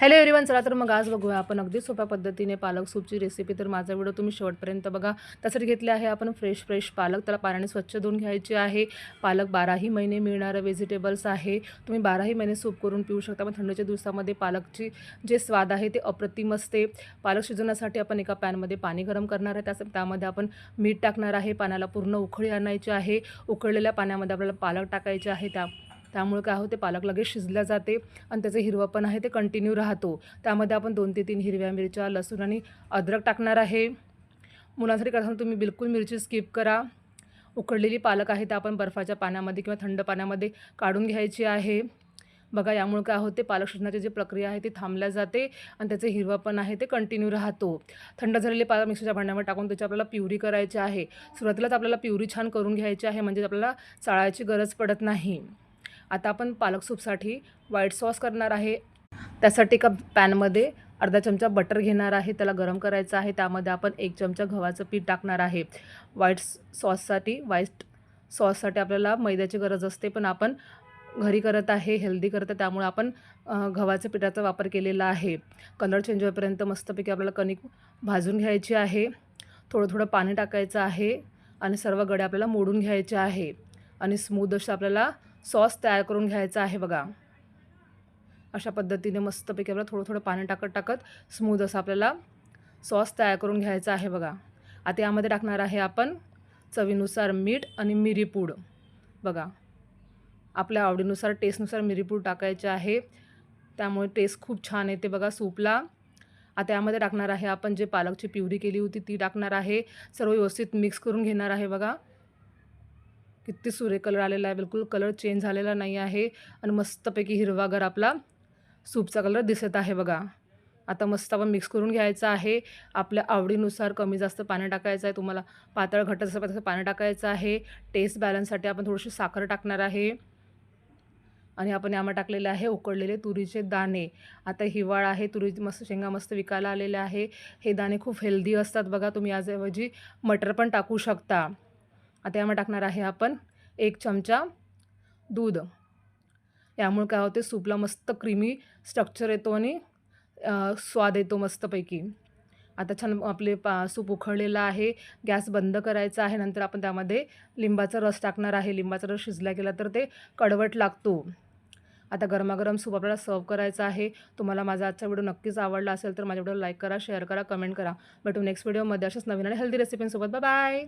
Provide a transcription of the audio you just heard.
Hello everyone चला तर मग आज बघूया आपण. अगदी सोप्या पद्धतीने पालक सूपची रेसिपी तर माझा व्हिडिओ तुम्ही शेवटपर्यंत बघा. त्यासाठी घेतले आहे आपण फ्रेश फ्रेश पालक. त्याला पाण्याने स्वच्छ धुवून घ्यायचे आहे. पालक बाराही महिने मिळणारं व्हेजिटेबल्स आहे. तुम्ही बाराही महिने सूप करून पिऊ शकता. पण थंडीच्या दिवसामध्ये पालकची जे स्वाद आहे ते अप्रतिम असते. पालक शिजवण्यासाठी आपण एका पॅनमध्ये पाणी गरम करणार आहे. त्यास त्यामध्ये आपण मीठ टाकणार आहे. पाण्याला पूर्ण उकळी आणायची आहे. उकळलेल्या पाण्यामध्ये आपल्याला पालक टाकायचे आहे. त्या त्यामुळे काय होते पालक लगेच शिजल्या जाते आणि त्याचं हिरवं पण आहे ते कंटिन्यू राहतो. त्यामध्ये आपण दोन ते तीन हिरव्या मिरच्या लसूण आणि अद्रक टाकणार आहे. मुलांसाठी करताना तुम्ही बिलकुल मिरची स्किप करा. उकडलेली पालक आहे ते आपण बर्फाच्या पाण्यामध्ये किंवा थंड पाण्यामध्ये काढून घ्यायची आहे. बघा यामुळे काय होते पालक शिजण्याची जी प्रक्रिया आहे ती थांबल्या जाते आणि त्याचे हिरवा पण आहे ते कंटिन्यू राहतो. थंड झालेले पालक मिक्सरच्या भांड्यामध्ये टाकून त्याची आपल्याला प्युरी करायची आहे. सुरुवातीलाच आपल्याला प्युरी छान करून घ्यायची आहे म्हणजे आपल्याला चाळायची गरज पडत नाही. आता आपण पालक सूपसाठी व्हाईट सॉस करणार आहे. त्यासाठी एका पॅनमध्ये अर्धा चमचा बटर घेणार आहे. त्याला गरम करायचं आहे. त्यामध्ये आपण एक चमचा गव्हाचं पीठ टाकणार आहे. व्हाईट सॉससाठी व्हाईट सॉससाठी आपल्याला मैद्याची गरज असते. पण आपण घरी करत आहे हेल्दी करत आहे. त्यामुळे आपण गव्हाच्या पिठाचा वापर केलेला आहे. कलर चेंज होईपर्यंत मस्तपैकी आपल्याला कणिक भाजून घ्यायची आहे. थोडं थोडं पाणी टाकायचं आहे. आणि सर्व गडे आपल्याला मोडून घ्यायचे आहे. आणि स्मूद अशा आपल्याला सॉस तयार करून घ्यायचा आहे बघा. अशा पद्धतीने मस्तपैकी आपल्याला थोडं थोडं पाणी टाकत टाकत स्मूद असं आपल्याला सॉस तयार करून घ्यायचा आहे बघा. आता यामध्ये टाकणार आहे आपण चवीनुसार मीठ आणि मिरीपूड बघा. आपल्या आवडीनुसार टेस्टनुसार मिरीपूड टाकायचे आहे. त्यामुळे टेस्ट खूप छान येते बघा सूपला. आता यामध्ये टाकणार आहे आपण जे पालकची प्युरी केली होती ती टाकणार आहे. सर्व व्यवस्थित मिक्स करून घेणार आहे बघा. किती सुरे कलर आलेला आहे. बिलकुल कलर चेंज झालेला नाही आहे. आणि मस्तपैकी हिरवागार आपला सूपचा कलर दिसत आहे बघा. आता मस्त आपण मिक्स करून घ्यायचं आहे. आपल्या आवडीनुसार कमी जास्त पाणी टाकायचं आहे. तुम्हाला पातळ घट्ट जसं पाहिजे तसं पाणी टाकायचं आहे. टेस्ट बॅलन्ससाठी आपण थोडीशी साखर टाकणार आहे. आणि आपण यामध्ये टाकलेले आहे उकडलेले तुरीचे दाणे. आता हिवाळा आहे. तुरी मस्त शेंगा मस्त विकायला आलेले आहे. हे दाणे खूप हेल्दी असतात बघा. तुम्ही याच्याऐवजी मटर पण टाकू शकता. आता यामध्ये टाकणार आहे आपण एक चमचा दूध. यामुळे काय होते? सूपला मस्त क्रीमी स्ट्रक्चर येतो आणि स्वाद येतो मस्तपैकी. आता छान आपले पा सूप उखळलेला आहे गॅस बंद करायचा आहे नंतर आपण त्यामध्ये लिंबाचा रस टाकणार आहे. लिंबाचा रस शिजला गेला तर ते कडवट लागतो. आता गरमागरम सूप आपल्याला सर्व करायचा आहे. तुम्हाला माझा आजचा व्हिडिओ नक्कीच आवडला असेल तर माझ्या व्हिडिओ लाईक करा शेअर करा कमेंट करा. भेटू नेक्स्ट व्हिडिओमध्ये अशाच नवीन आणि हेल्दी रेसिपींसोबत बाय